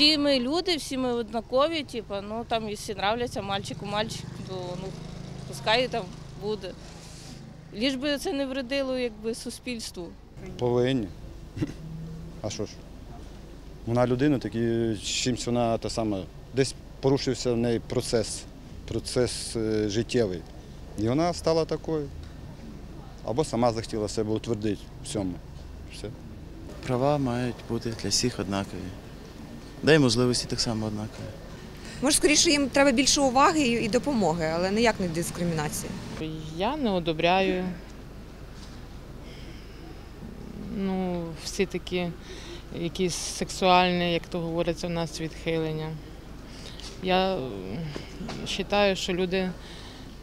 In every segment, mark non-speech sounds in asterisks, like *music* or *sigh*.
всі ми люди, всі ми однакові, типу, ну там, якщо нравляться мальчику мальчик, то ну, пускай там буде. Ліж би це не вредило якби, суспільству. Повинні. А що ж? Вона людина, так і чимось вона та сама. Десь порушився в неї процес, процес е, життєвий. І вона стала такою. Або сама захотіла себе утвердити в цьому. Все. Права мають бути для всіх однакові. Да й можливості так само однакові. Може, скоріше їм треба більше уваги і допомоги, але ніяк не дискримінації. Я не одобряю. Ну, всі такі якісь сексуальні, як то говориться, в нас відхилення. Я вважаю, що люди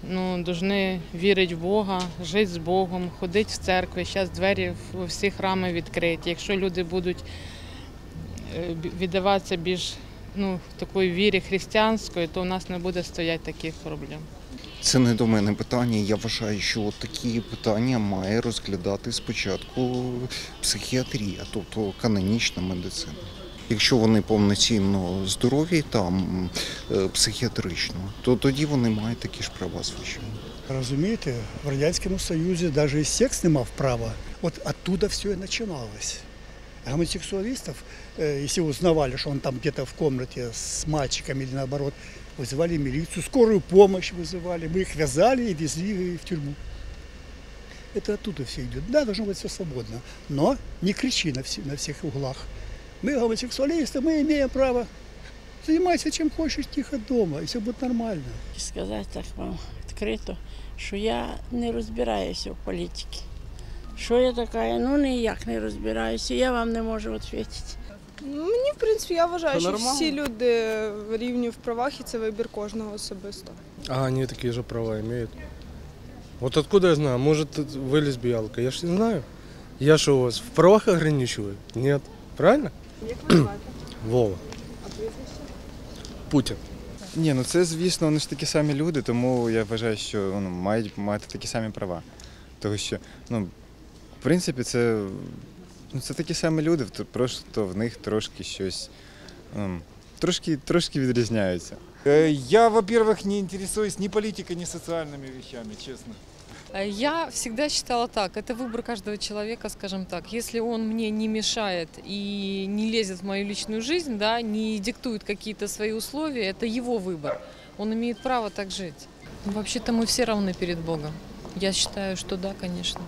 ну, повинні вірити в Бога, жити з Богом, ходити в церкву. Зараз двері в всі храми відкриті. Якщо люди будуть віддаватися більш ну, такої вірі християнської, то у нас не буде стояти таких проблем. Це не до мене питання. Я вважаю, що от такі питання має розглядати спочатку психіатрія, тобто канонічна медицина. Якщо вони повноцінно здорові там е, психіатрично, то тоді вони мають такі ж права звичайно. Розумієте, в Радянському Союзі навіть і секс не мав права. От оттуда все і починалось. Гомосексуалистов, э, если узнавали, что он там где-то в комнате с мальчиками или наоборот, вызывали милицию, скорую помощь вызывали, мы их вязали и везли в тюрьму. Это оттуда все идет. Да, должно быть все свободно, но не кричи на, все- на всех углах. Мы гомосексуалисты, мы имеем право. Занимайся чем хочешь тихо дома, и все будет нормально. сказати так вам відкрито, що я не розбираюся в політиці. Що я така? Ну ніяк не розбираюся, я вам не можу відповідати. Мені, в принципі, я вважаю, що всі люди рівні в правах і це вибір кожного особисто. А они такие же права имеют. Вот откуда я знаю? Может, вы лесбиянка? Я ж не знаю. Я что, у вас в правах ограничиваю? Нет. Правильно? Як ви звати? *clears throat* Вова. А прізвище? Путин. Ні, ну це звісно, вони ж такі самі люди, тому я вважаю, що ну, мають мати такі самі права. Тому що, ну, в принципі, це, ну, це такі самі люди, то просто в них трошки щось ну, трошки, трошки відрізняються. Я, во-первых, не интересуюсь ни политикой, ни социальными вещами, честно. Я всегда считала так, это выбор каждого человека, скажем так. Если он мне не мешает и не лезет в мою личную жизнь, да, не диктует какие-то свои условия, это его выбор. Он имеет право так жить. Вообще-то мы все равны перед Богом. Я считаю, что да, конечно.